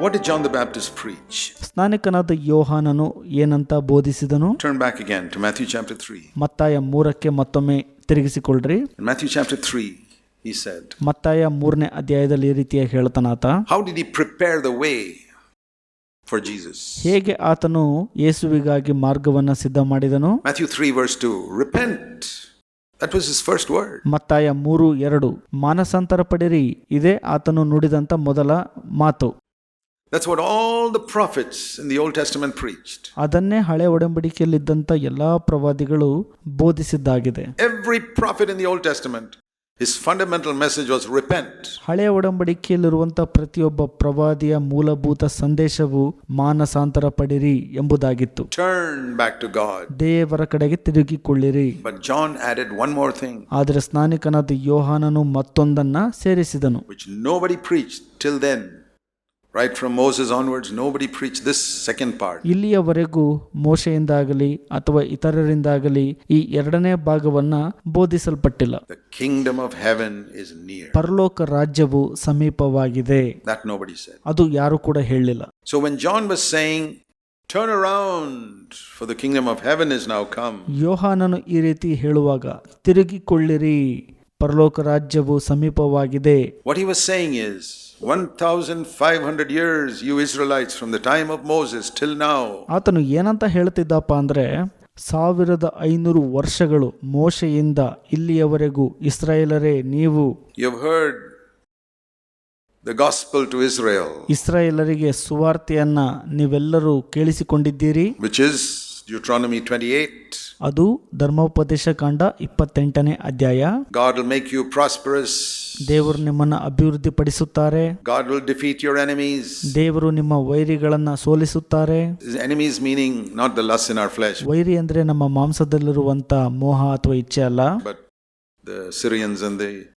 What did John the Baptist preach? ಸ್ನಾನಿಕನಾದ ಯೋಹಾನನು ಏನಂತ ಬೋಧಿಸಿದನು Turn back again to Matthew chapter 3. ಮತ್ತಾಯ ಮೂರಕ್ಕೆ ಮತ್ತೊಮ್ಮೆ ತಿರುಗಿಸಿಕೊಳ್ಳ್ರಿ In Matthew chapter 3, he said, ಮತ್ತಾಯ ಮೂರನೇ ಅಧ್ಯಾಯದಲ್ಲಿ ಈ ರೀತಿಯಾಗಿ ಹೇಳ್ತಾನಾತ How did he prepare the way for Jesus? ಹೇಗೆ ಆತನು ಯೇಸುವಿಗಾಗಿ ಮಾರ್ಗವನ್ನ ಸಿದ್ಧ ಮಾಡಿದನು Matthew 3, verse 2 Repent. That was his first word. ಮತ್ತಾಯ ಮೂರು ಎರಡು ಮಾನಸಾಂತರ ಪಡಿರಿ ಇದೇ ಆತನು ನುಡಿದಂತ ಮೊದಲ ಮಾತು That's what all the prophets in the Old Testament preached. ಅದನ್ನೇ ಹಳೆ ಒಡಂಬಡಿಕೆಯಲ್ಲಿದ್ದಂಥ ಎಲ್ಲಾ ಪ್ರವಾದಿಗಳು ಬೋಧಿಸಿದ್ದಾಗಿದೆ Every prophet in the Old Testament, his fundamental message was repent. ಹಳೆಯ ಒಡಂಬಡಿಕೆಯಲ್ಲಿರುವಂಥ ಪ್ರತಿಯೊಬ್ಬ ಪ್ರವಾದಿಯ ಮೂಲಭೂತ ಸಂದೇಶವು ಮಾನಸಾಂತರ ಪಡಿರಿ ಎಂಬುದಾಗಿತ್ತು Turn back to God. ದೇವರ ಕಡೆಗೆ ತಿರುಗಿಕೊಳ್ಳಿರಿ But John added one more thing, ಆದರೆ ಸ್ನಾನಿಕನಾದ ಯೋಹಾನನು ಮತ್ತೊಂದನ್ನ ಸೇರಿಸಿದನು which nobody preached till then. Right from Moses onwards, nobody preached this second part. ಇಲ್ಲಿಯವರೆಗೂ ಮೋಶೆಯಿಂದಾಗಲಿ ಅಥವಾ ಇತರರಿಂದಾಗಲಿ ಈ ಎರಡನೇ ಭಾಗವನ್ನ ಬೋಧಿಸಲ್ಪಟ್ಟಿಲ್ಲ The kingdom of heaven is near. ಪರಲೋಕ ರಾಜ್ಯವು ಸಮೀಪವಾಗಿದೆ That nobody said. ಅದು ಯಾರು ಕೂಡ ಹೇಳಲಿಲ್ಲ So when John was saying, Turn around, for the kingdom of heaven is now come, ಯೋಹಾನನು ಈ ರೀತಿ ಹೇಳುವಾಗ ತಿರುಗಿಕೊಳ್ಳಿರಿ ಪರಲೋಕ ರಾಜ್ಯವು ಸಮೀಪವಾಗಿದೆ what he was saying is, 1,500 years, you Israelites, from the time of Moses till now, ಆತನು ಏನಂತ ಹೇಳ್ತಿದ್ದಪ್ಪ ಅಂದ್ರೆ ಸಾವಿರದ ಐನೂರು ವರ್ಷಗಳು ಮೋಶೆಯಿಂದ ಇಲ್ಲಿಯವರೆಗೂ ಇಸ್ರಾಯೇಲರೇ ನೀವು you've heard the gospel to Israel, ಇಸ್ರಾಯೇಲರಿಗೆ ಸುವಾರ್ತೆಯನ್ನ ನೀವೆಲ್ಲರೂ ಕೇಳಿಸಿಕೊಂಡಿದ್ದೀರಿ which is Deuteronomy 28. ಅದು ಧರ್ಮೋಪದೇಶ ಕಾಂಡ ಇಪ್ಪತ್ತೆಂಟನೇ ಅಧ್ಯಾಯ. God will make you prosperous ದೇವರು ನಿಮ್ಮನ್ನ ಅಭಿವೃದ್ಧಿ ಪಡಿಸುತ್ತಾರೆ God will defeat your enemies ದೇವರು ನಿಮ್ಮ ವೈರಿಗಳನ್ನ ಸೋಲಿಸುತ್ತಾರೆ. Enemies meaning not the lust in our flesh ವೈರಿ ಅಂದ್ರೆ ನಮ್ಮ ಮಾಂಸದಲ್ಲಿರುವಂತ ಮೋಹ ಅಥವಾ ಇಚ್ಛೆ ಅಲ್ಲ. But the Syrians and the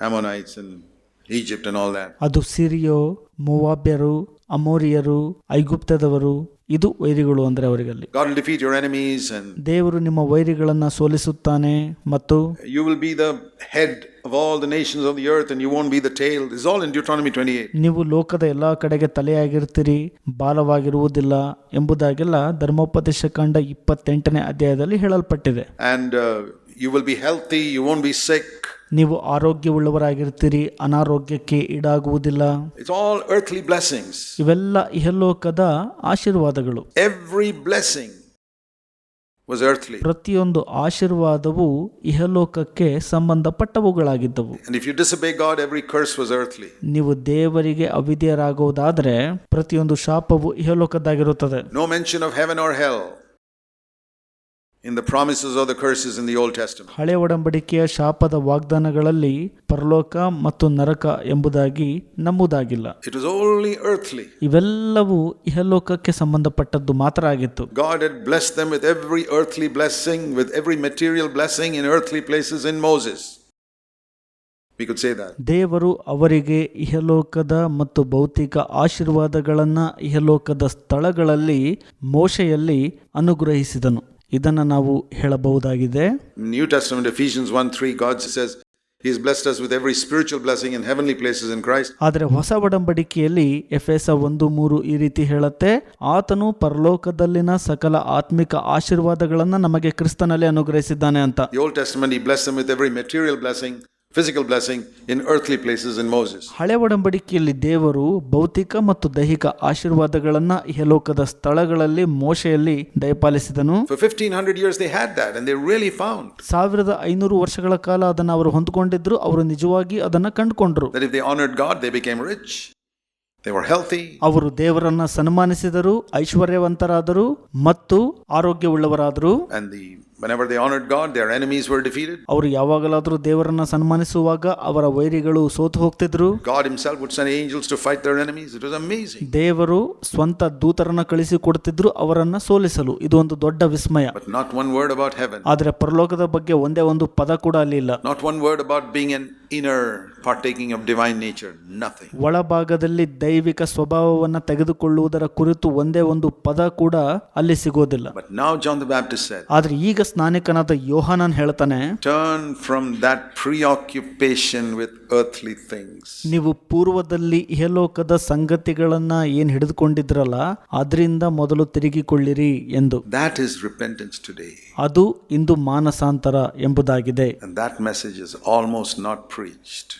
Ammonites and Egypt and all that ಅದು ಸಿರಿಯೋ ಮೋವಾಬ್ಯರು ಅಮೋರಿಯರು ಐಗುಪ್ತದವರು ಇದು ವೈರಿಗಳು ಅಂದ್ರೆ ಅವರಿಗಲ್ಲಿ God will defeat your enemies and ದೇವರು ನಿಮ್ಮ ವೈರಿಗಳನ್ನು ಸೋಲಿಸುತ್ತಾನೆ ಮತ್ತು you will be the head of all the nations of the earth and you won't be the tail. This is all in Deuteronomy 28. ನೀವು ಲೋಕದ ಎಲ್ಲಾ ಕಡೆಗೆ ತಲೆಯಾಗಿರ್ತೀರಿ ಬಾಲವಾಗಿರುವುದಿಲ್ಲ ಎಂಬುದಾಗೆಲ್ಲ ಧರ್ಮೋಪದೇಶ ಕಾಂಡ ಇಪ್ಪತ್ತೆಂಟನೇ ಅಧ್ಯಾಯದಲ್ಲಿ ಹೇಳಲ್ಪಟ್ಟಿದೆ And uh, you will be healthy, you won't be sick. ನೀವು ಆರೋಗ್ಯವುಳ್ಳವರಾಗಿರ್ತೀರಿ ಅನಾರೋಗ್ಯಕ್ಕೆ ಈಡಾಗುವುದಿಲ್ಲ It's all earthly blessings. ಇವೆಲ್ಲ ಇಹಲೋಕದ ಆಶೀರ್ವಾದಗಳು ಎವ್ರಿ blessing was earthly. ಪ್ರತಿಯೊಂದು ಆಶೀರ್ವಾದವು ಇಹಲೋಕಕ್ಕೆ ಸಂಬಂಧಪಟ್ಟವುಗಳಾಗಿದ್ದವು And if you disobey God, every curse was earthly. ನೀವು ದೇವರಿಗೆ ಅವಿಧೇಯರಾಗುವುದಾದರೆ ಪ್ರತಿಯೊಂದು ಶಾಪವು ಇಹಲೋಕದ್ದಾಗಿರುತ್ತದೆ No mention of heaven or hell in promises of the curses in the Old Testament ಹಳೆ ಒಡಂಬಡಿಕೆಯ ಶಾಪದ ವಾಗ್ದಾನಗಳಲ್ಲಿ ಪರಲೋಕ ಮತ್ತು ನರಕ ಎಂಬುದಾಗಿ ನಂಬುದಾಗಿಲ್ಲ. ಇಟ್ ಇಸ್ ಓನ್ಲಿ ಅರ್ಥ್ಲಿ ಇವೆಲ್ಲವೂ ಇಹಲೋಕಕ್ಕೆ ಸಂಬಂಧಪಟ್ಟದ್ದು ಮಾತ್ರ ಆಗಿತ್ತು. God had bless them with every earthly blessing with every material blessing in earthly places in Moses ದೇವರು ಅವರಿಗೆ ಇಹಲೋಕದ ಮತ್ತು ಭೌತಿಕ ಆಶೀರ್ವಾದಗಳನ್ನು ಇಹಲೋಕದ ಸ್ಥಳಗಳಲ್ಲಿ ಮೋಶೆಯಲ್ಲಿ ಅನುಗ್ರಹಿಸಿದನು. ಇದನ್ನು ನಾವು ಹೇಳಬಹುದಾಗಿದೆ In New Testament, Ephesians 1 3, God says, He's blessed us with every spiritual blessing in heavenly places in Christ. ಆದರೆ ಹೊಸ ಒಡಂಬಡಿಕೆಯಲ್ಲಿ ಎಫೆಸ ಎಸ್ ಒಂದು ಮೂರು ಈ ರೀತಿ ಹೇಳುತ್ತೆ ಆತನು ಪರಲೋಕದಲ್ಲಿನ ಸಕಲ ಆತ್ಮಿಕ ಆಶೀರ್ವಾದಗಳನ್ನು ನಮಗೆ ಕ್ರಿಸ್ತನಲ್ಲಿ ಅನುಗ್ರಹಿಸಿದ್ದಾನೆ ಅಂತ The Old Testament, He blessed them with every material blessing, physical blessing in earthly places in Moses. ಹಳೆ ಒಡಂಬಡಿಕೆಯಲ್ಲಿ ದೇವರು ಭೌತಿಕ ಮತ್ತು ದೈಹಿಕ ಆಶೀರ್ವಾದಗಳನ್ನು ಇಹಲೋಕದ ಸ್ಥಳಗಳಲ್ಲಿ ಮೋಶೆಯಲ್ಲಿ ದಯಪಾಲಿಸಿದನು. For 1500 years, they had that, and they really found ಸಾವಿರದ ಐನೂರು ವರ್ಷಗಳ ಕಾಲ ಅದನ್ನು ಅವರು ಹೊಂದ್ಕೊಂಡಿದ್ರು ಅವರು ನಿಜವಾಗಿ ಅದನ್ನ ಕಂಡುಕೊಂಡ್ರು. that if they honored God, they became rich, they were healthy, ಅವರು ದೇವರನ್ನ ಸನ್ಮಾನಿಸಿದರು ಐಶ್ವರ್ಯವಂತರಾದರು ಮತ್ತು ಆರೋಗ್ಯವುಳ್ಳವರಾದರು. And the whenever they honored God, their enemies were defeated. ಅವರು ಯಾವಾಗಲಾದರೂ ದೇವರನ್ನ ಸನ್ಮಾನಿಸುವಾಗ ಅವರ ವೈರಿಗಳು ಸೋತು ಹೋಗ್ತಿದ್ರು God Himself would send angels to fight their enemies. It was amazing. ದೇವರು ಸ್ವಂತ ದೂತರನ್ನ ಕಳಿಸಿ ಕೊಡ್ತಿದ್ರು ಅವರನ್ನ ಸೋಲಿಸಲು ಇದು ಒಂದು ದೊಡ್ಡ ವಿಸ್ಮಯ But not one word about heaven. ಆದರೆ ಪರಲೋಕದ ಬಗ್ಗೆ ಒಂದೇ ಒಂದು ಪದ ಕೂಡ ಅಲ್ಲಿ ಇಲ್ಲ Not one word about being an inner partaking of divine nature. Nothing. ಒಳಭಾಗದಲ್ಲಿ ದೈವಿಕ ಸ್ವಭಾವವನ್ನ ತೆಗೆದುಕೊಳ್ಳುವುದರ ಕುರಿತು ಒಂದೇ ಒಂದು ಪದ ಕೂಡ ಅಲ್ಲಿ ಸಿಗೋದಿಲ್ಲ But now John the Baptist said, ಆದ್ರೆ ಈಗ ಸ್ನಾನಿಕನಾದ ಯೋಹಾನನ್ ಹೇಳ್ತಾನೆ turn from that preoccupation with earthly things ನೀವು ಪೂರ್ವದಲ್ಲಿ ಇಹಲೋಕದ ಸಂಗತಿಗಳನ್ನ ಏನ್ ಹಿಡಿದುಕೊಂಡಿದ್ರಲ್ಲ ಅದರಿಂದ ಮೊದಲು ತಿರುಗಿಕೊಳ್ಳಿರಿ ಎಂದು. ದಟ್ ಇಸ್ ರಿಪೆಂಟೆನ್ಸ್ ಟುಡೇ ಅದು ಇಂದು ಮಾನಸಾಂತರ ಎಂಬುದಾಗಿದೆ. That message is almost not preached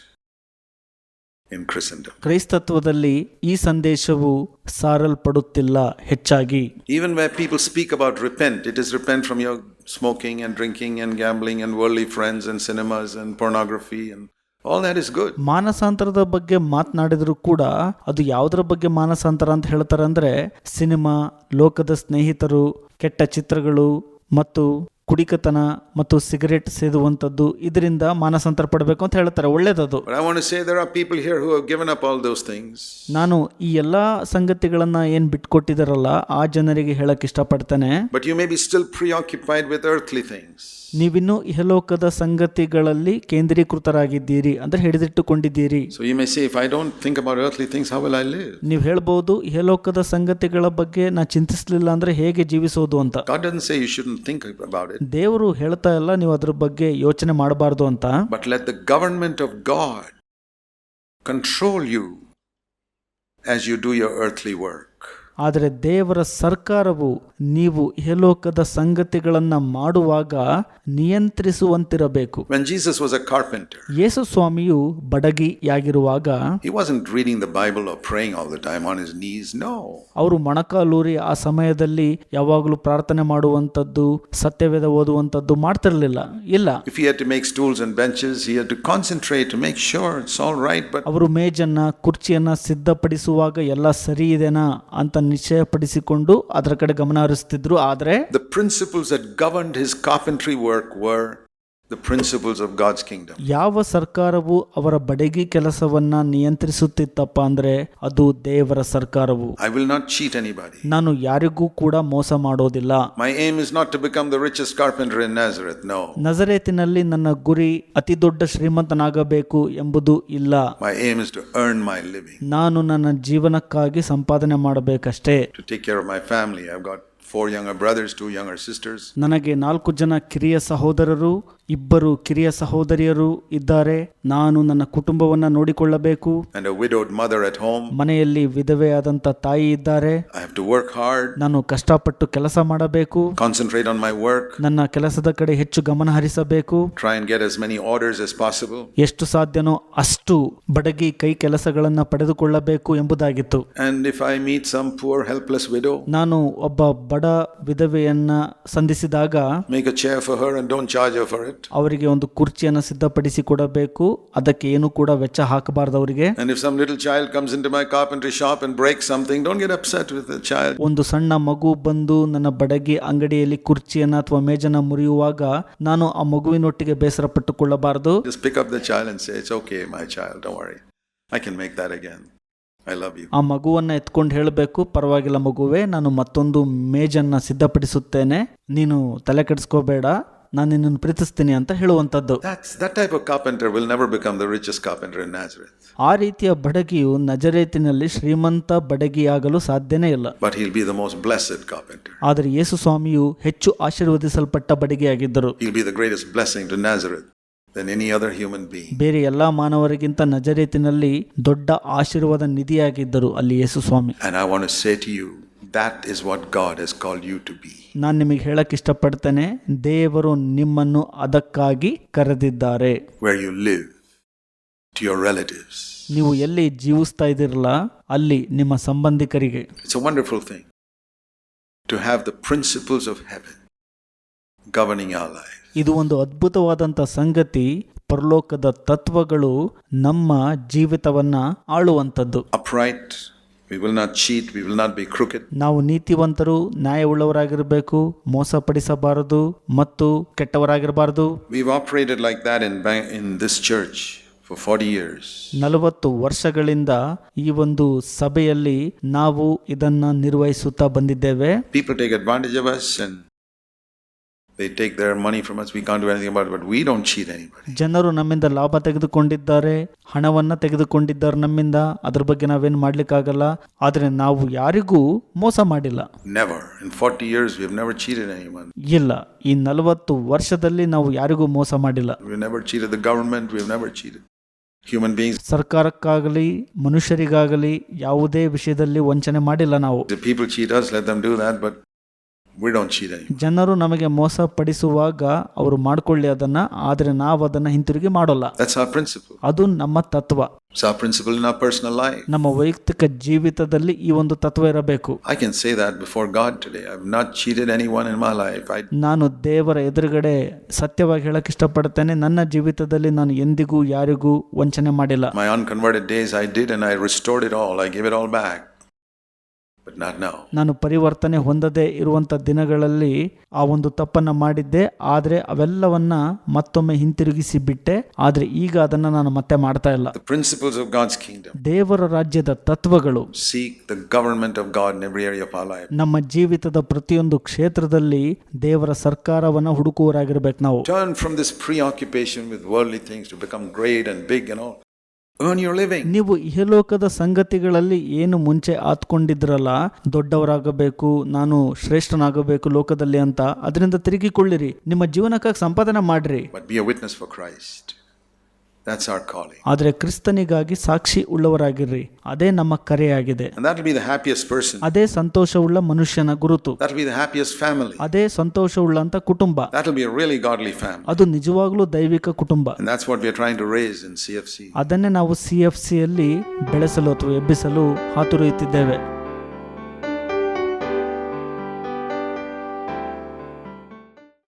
in Christendom ಕ್ರೈಸ್ತತ್ವದಲ್ಲಿ ಈ ಸಂದೇಶವು ಸಾರಲ್ಪಡುತ್ತಿಲ್ಲ ಹೆಚ್ಚಾಗಿ. Even why people speak about repent it is repent from your smoking and drinking and gambling and world friends and cinemas and pornography and all that is good ಮಾನಸಾಂತರದ ಬಗ್ಗೆ ಮಾತನಾಡಿದ್ರು ಕೂಡ ಅದು ಯಾವುದರ ಬಗ್ಗೆ ಮಾನಸಾಂತರ ಅಂತ ಹೇಳ್ತಾರೆ ಅಂದ್ರೆ ಸಿನಿಮಾ ಲೋಕದ ಸ್ನೇಹಿತರು ಕೆಟ್ಟ ಚಿತ್ರಗಳು ಮತ್ತು ಕುಡಿಕತನ ಮತ್ತು ಸಿಗರೇಟ್ ಸೇದುವಂಥದ್ದು ಇದರಿಂದ ಮಾನಸಂತರ ಪಡಬೇಕು ಅಂತ ಹೇಳ್ತಾರೆ. ಒಳ್ಳೇದು ನಾನು ಈ ಎಲ್ಲ ಸಂಗತಿಗಳನ್ನು ಏನು ಬಿಟ್ಕೊಟ್ಟಿದ್ದಾರಲ್ಲ ಆ ಜನರಿಗೆ ಹೇಳೋಕೆ ಇಷ್ಟಪಡ್ತೇನೆ. But you may be still preoccupied with three things ನೀವಿನ್ನು ಇಹಲೋಕದ ಸಂಗತಿಗಳಲ್ಲಿ ಕೇಂದ್ರೀಕೃತರಾಗಿದ್ದೀರಿ ಅಂದ್ರೆ ಹಿಡಿದಿಟ್ಟುಕೊಂಡಿದ್ದೀರಿ. ಸಿ ಥಿಂಕ್ ಥಿಂಗ್ಸ್ ನೀವು ಹೇಳಬಹುದು ಇಹಲೋಕದ ಸಂಗತಿಗಳ ಬಗ್ಗೆ ನಾ ಚಿಂತಿಸಲಿಲ್ಲ ಅಂದ್ರೆ ಹೇಗೆ ಜೀವಿಸೋದು ಅಂತ. ಥಿಂಕ್ ದೇವರು ಹೇಳ್ತಾ ಇಲ್ಲ ನೀವು ಅದ್ರ ಬಗ್ಗೆ ಯೋಚನೆ ಮಾಡಬಾರ್ದು ಅಂತ. But let the government of God control you as you do your earthly word ಆದರೆ ದೇವರ ಸರ್ಕಾರವು ನೀವು ಹೇಲೋಕದ ಸಂಗತಿಗಳನ್ನ ಮಾಡುವಾಗ ನಿಯಂತ್ರಿಸುವಂತಿರಬೇಕು. ಯೇಸು ಸ್ವಾಮಿಯು ಬಡಗಿಯಾಗಿರುವಾಗ ಅವರು ಮೊಣಕಾಲೂರಿ ಆ ಸಮಯದಲ್ಲಿ ಯಾವಾಗಲೂ ಪ್ರಾರ್ಥನೆ ಮಾಡುವಂತದ್ದು ಸತ್ಯವೇದ ಓದುವಂತದ್ದು ಮಾಡ್ತಿರಲಿಲ್ಲ. ಇಲ್ಲ. ಅವರು ಮೇಜನ್ನ ಕುರ್ಚಿಯನ್ನ ಸಿದ್ಧಪಡಿಸುವಾಗ ಎಲ್ಲ ಸರಿ ಇದೆನಾ ಅಂತ ನಿಶ್ಚಯಪಡಿಸಿಕೊಂಡು ಅದರ ಕಡೆ ಗಮನ ಹರಿಸ್ತಿದ್ರು. ಆದರೆ the principles that governed his carpentry work were the principles of ಯಾವ ಸರ್ಕಾರವು ಅವರ ಬಡಗಿ ಕೆಲಸವನ್ನ ನಿಯಂತ್ರಿಸುತ್ತಿತ್ತಪ್ಪ ಅಂದ್ರೆ ಅದು ದೇವರ ಸರ್ಕಾರವು. I will not cheat anybody ನಾನು ಯಾರಿಗೂ ಕೂಡ ಮೋಸ ಮಾಡೋದಿಲ್ಲ. My aim is not to become the rich carpenter in Nazareth no ನಜರೆತಿನಲ್ಲಿ ನನ್ನ ಗುರಿ ಅತಿ ದೊಡ್ಡ ಶ್ರೀಮಂತನಾಗಬೇಕು ಎಂಬುದು ಇಲ್ಲ. My aim is to earn my ನಾನು ನನ್ನ ಜೀವನಕ್ಕಾಗಿ ಸಂಪಾದನೆ ಮಾಡಬೇಕಷ್ಟೇ. To care my family I got four younger brothers two younger sisters. ನನಗೆ ನಾಲ್ಕು ಜನ ಕಿರಿಯ ಸಹೋದರರು ಇಬ್ಬರು ಕಿರಿಯ ಸಹೋದರಿಯರು ಇದ್ದಾರೆ. ನಾನು ನನ್ನ ಕುಟುಂಬವನ್ನ ನೋಡಿಕೊಳ್ಳಬೇಕು. ಮನೆಯಲ್ಲಿ ವಿಧವೆ ಆದಂತ ತಾಯಿ ಇದ್ದಾರೆ. ನಾನು ಕಷ್ಟಪಟ್ಟು ಕೆಲಸ ಮಾಡಬೇಕು. ಕಾನ್ಸಂಟ್ರೇಟ್ ಆನ್ ಮೈ ವರ್ಕ್ ನನ್ನ ಕೆಲಸದ ಕಡೆ ಹೆಚ್ಚು ಗಮನ ಹರಿಸಬೇಕು. ಎಷ್ಟು ಸಾಧ್ಯನೋ ಅಷ್ಟು ಬಡಗಿ ಕೈ ಕೆಲಸಗಳನ್ನ ಪಡೆದುಕೊಳ್ಳಬೇಕು ಎಂಬುದಾಗಿತ್ತು. ನಾನು ಒಬ್ಬ ಬಡ ವಿಧವೆಯನ್ನ ಸಂಧಿಸಿದಾಗ make chair for her and don't charge for it ಅವರಿಗೆ ಒಂದು ಕುರ್ಚಿಯನ್ನು ಸಿದ್ಧಪಡಿಸಿ ಕೊಡಬೇಕು ಅದಕ್ಕೆ ಏನು ಕೂಡ ವೆಚ್ಚ ಹಾಕಬಾರದು ಅವರಿಗೆ And if some little child comes into my carpentry shop and breaks something, don't get upset with the child. ಒಂದು ಸಣ್ಣ ಮಗು ಬಂದು ನನ್ನ ಬಡಗಿ ಅಂಗಡಿಯಲ್ಲಿ ಕುರ್ಚಿಯನ್ನ ಅಥವಾ ಮೇಜನ್ನ ಮುರಿಯುವಾಗ ನಾನು ಆ ಮಗುವಿನೊಟ್ಟಿಗೆ ಬೇಸರ ಪಟ್ಟುಕೊಳ್ಳಬಾರದು Just pick up the child and say, It's okay, my child, don't worry. I can make that again. I love you. ಆ ಮಗುವನ್ನ ಎತ್ಕೊಂಡು ಹೇಳಬೇಕು ಪರವಾಗಿಲ್ಲ ಮಗುವೆ ನಾನು ಮತ್ತೊಂದು ಮೇಜನ್ನ ಸಿದ್ಧಪಡಿಸುತ್ತೇನೆ ನೀನು ತಲೆ ಕೆಡಿಸ್ಕೋಬೇಡ ನಾನು ನಿನ್ನನ್ನು ಪ್ರೀತಿಸ್ತೀನಿ ಅಂತ ಹೇಳುವಂಥದ್ದು. ಆ ರೀತಿಯ ಬಡಗಿಯು ನಜರೇತಿನಲ್ಲಿ ಶ್ರೀಮಂತ ಬಡಗಿಯಾಗಲು ಸಾಧ್ಯನೇ ಇಲ್ಲ. ಬಟ್ ಬಿ ದ ಮೋಸ್ಟ್ ಆದರೆ ಯೇಸು ಸ್ವಾಮಿಯು ಹೆಚ್ಚು ಆಶೀರ್ವದಿಸಲ್ಪಟ್ಟ ಬಡಗಿಯಾಗಿದ್ದರು. Be the to any other human be ಬೇರೆ ಎಲ್ಲಾ ಮಾನವರಿಗಿಂತ ನಜರೇತಿನಲ್ಲಿ ದೊಡ್ಡ ಆಶೀರ್ವಾದ ನಿಧಿಯಾಗಿದ್ದರು ಅಲ್ಲಿ ಯೇಸು ಸ್ವಾಮಿ. And I want to say to you that is what God has called you to be. ನಾನು ನಿಮಗೆ ಹೇಳಕ್ಕೆ ಇಷ್ಟಪಡ್ತೇನೆ ದೇವರು ನಿಮ್ಮನ್ನು ಅದಕ್ಕಾಗಿ ಕರೆದಿದ್ದಾರೆ Where you live, to your relatives. ನೀವು ಎಲ್ಲಿ ಜೀವಿಸ್ತಾ ಇದ್ದೀರಲ್ಲ ಅಲ್ಲಿ ನಿಮ್ಮ ಸಂಬಂಧಿಕರಿಗೆ It's a wonderful thing to have the principles of heaven governing our life. ಇದು ಒಂದು ಅದ್ಭುತವಾದಂಥ ಸಂಗತಿ ಪರಲೋಕದ ತತ್ವಗಳು ನಮ್ಮ ಜೀವಿತವನ್ನ ಆಳುವಂಥದ್ದು Upright, we will not cheat will not be crooked ನಾವು ನೀತಿವಂತರು ನ್ಯಾಯವುಳ್ಳವರಾಗಿರಬೇಕು ಮೋಸಪಡಿಸಬಾರದು ಮತ್ತು ಕೆಟ್ಟವರಾಗಿರಬಾರದು. We operated like that in in this church for 40 years 40 ವರ್ಷಗಳಿಂದ ಈ ಒಂದು ಸಭೆಯಲ್ಲಿ ನಾವು ಇದನ್ನ ನಿರ್ವಹಿಸುತ್ತಾ ಬಂದಿದ್ದೇವೆ. People take advantage of They take their money from us. We can't do anything about it, but we don't cheat anybody. ಜನರು ನಮ್ಮಿಂದ ಲಾಭ ತೆಗೆದುಕೊಂಡಿದ್ದಾರೆ ಹಣವನ್ನ ತೆಗೆದುಕೊಂಡಿದ್ದಾರೆ ನಮ್ಮಿಂದ ಅದರ ಬಗ್ಗೆ ನಾವೇನು ಮಾಡ್ಲಿಕ್ಕಾಗಲ್ಲ ಆದರೆ ನಾವು ಯಾರಿಗೂ ಮೋಸ ಮಾಡಿಲ್ಲ Never. In 40 years, we have never cheated anyone. ಇಲ್ಲ ಈ ನಲವತ್ತು ವರ್ಷದಲ್ಲಿ ನಾವು ಯಾರಿಗೂ ಮೋಸ ಮಾಡಿಲ್ಲ We've never cheated the government. We've never cheated human beings. ಸರ್ಕಾರಕ್ಕಾಗಲಿ ಮನುಷ್ಯರಿಗಾಗಲಿ ಯಾವುದೇ ವಿಷಯದಲ್ಲಿ ವಂಚನೆ ಮಾಡಿಲ್ಲ ನಾವು If people cheat us, let them do that, but we don't cheat anyone. ಜನರು ನಮಗೆ ಮೋಸ ಪಡಿಸುವಾಗ ಅವರು ಮಾಡ್ಕೊಳ್ಳಿ ಅದನ್ನ ಆದರೆ ನಾವು ಅದನ್ನ ಹಿಂತಿರುಗಿ ಮಾಡೋಲ್ಲ That's our principle. ಅದು ನಮ್ಮ ತತ್ವ It's our principle in our personal life. ನಮ್ಮ ವೈಯಕ್ತಿಕ ಜೀವಿತದಲ್ಲಿ ಈ ಒಂದು ತತ್ವ ಇರಬೇಕು I can say that before God today. I've not cheated anyone in my life. I ನಾನು ದೇವರ ಎದುರುಗಡೆ ಸತ್ಯವಾಗಿ ಹೇಳಕ್ ಇಷ್ಟಪಡ್ತೇನೆ ನನ್ನ ಜೀವಿತದಲ್ಲಿ ನಾನು ಎಂದಿಗೂ ಯಾರಿಗೂ ವಂಚನೆ ಮಾಡಿಲ್ಲ my unconverted days I did and I restored it all. I gave it all back. ನಾನು ಪರಿವರ್ತನೆ ಹೊಂದದೇ ಇರುವಂಥ ದಿನಗಳಲ್ಲಿ ಆ ಒಂದು ತಪ್ಪನ್ನು ಮಾಡಿದ್ದೆ ಆದರೆ ಅವೆಲ್ಲವನ್ನ ಮತ್ತೊಮ್ಮೆ ಹಿಂತಿರುಗಿಸಿ ಬಿಟ್ಟೆ ಆದರೆ ಈಗ ಅದನ್ನು ನಾನು ಮತ್ತೆ ಮಾಡ್ತಾ ಇಲ್ಲ. ಪ್ರಿನ್ಸಿಪಲ್ಸ್ ಆಫ್ ಗಾಡ್ಸ್ ಕಿಂಗ್ಡಮ್ ದೇವರ ರಾಜ್ಯದ ತತ್ವಗಳು seek the government of God in area of life ನಮ್ಮ ಜೀವಿತದ ಪ್ರತಿಯೊಂದು ಕ್ಷೇತ್ರದಲ್ಲಿ ದೇವರ ಸರ್ಕಾರವನ್ನು ಹುಡುಕುವರಾಗಿರಬೇಕು ನಾವು. Turn from this preoccupation with worldly things to become great and big you know Earn your living. ನೀವು ಇಹಲೋಕದ ಸಂಗತಿಗಳಲ್ಲಿ ಏನು ಮುಂಚೆ ಆತ್ಕೊಂಡಿದ್ರಲ್ಲ ದೊಡ್ಡವರಾಗಬೇಕು ನಾನು ಶ್ರೇಷ್ಠನಾಗಬೇಕು ಲೋಕದಲ್ಲಿ ಅಂತ ಅದರಿಂದ ತಿರುಗಿಕೊಳ್ಳಿರಿ ನಿಮ್ಮ ಜೀವನಕ್ಕಾಗಿ ಸಂಪಾದನೆ ಮಾಡ್ರಿ But be a witness for Christ. That's our calling. ಆದರೆ ಕ್ರಿಸ್ತನಿಗಾಗಿ ಸಾಕ್ಷಿ ಉಳ್ಳವರಾಗಿರ್ರಿ. ಅದೇ ನಮ್ಮ ಕರೆಯಾಗಿದೆ. ಅದೇ ಸಂತೋಷವುಳ್ಳ ಮನುಷ್ಯನ ಗುರುತು. ಅದೇ ಸಂತೋಷವುಳ್ಳ ಕುಟುಂಬ. ಅದು ನಿಜವಾಗ್ಲೂ ದೈವಿಕ ಕುಟುಂಬ. ಅದನ್ನೇ ನಾವು ಸಿ ಎಫ್ ಸಿ ಅಲ್ಲಿ ಬೆಳೆಸಲು ಅಥವಾ ಎಬ್ಬಿಸಲು ಹಾತುರಿಯುತ್ತಿದ್ದೇವೆ.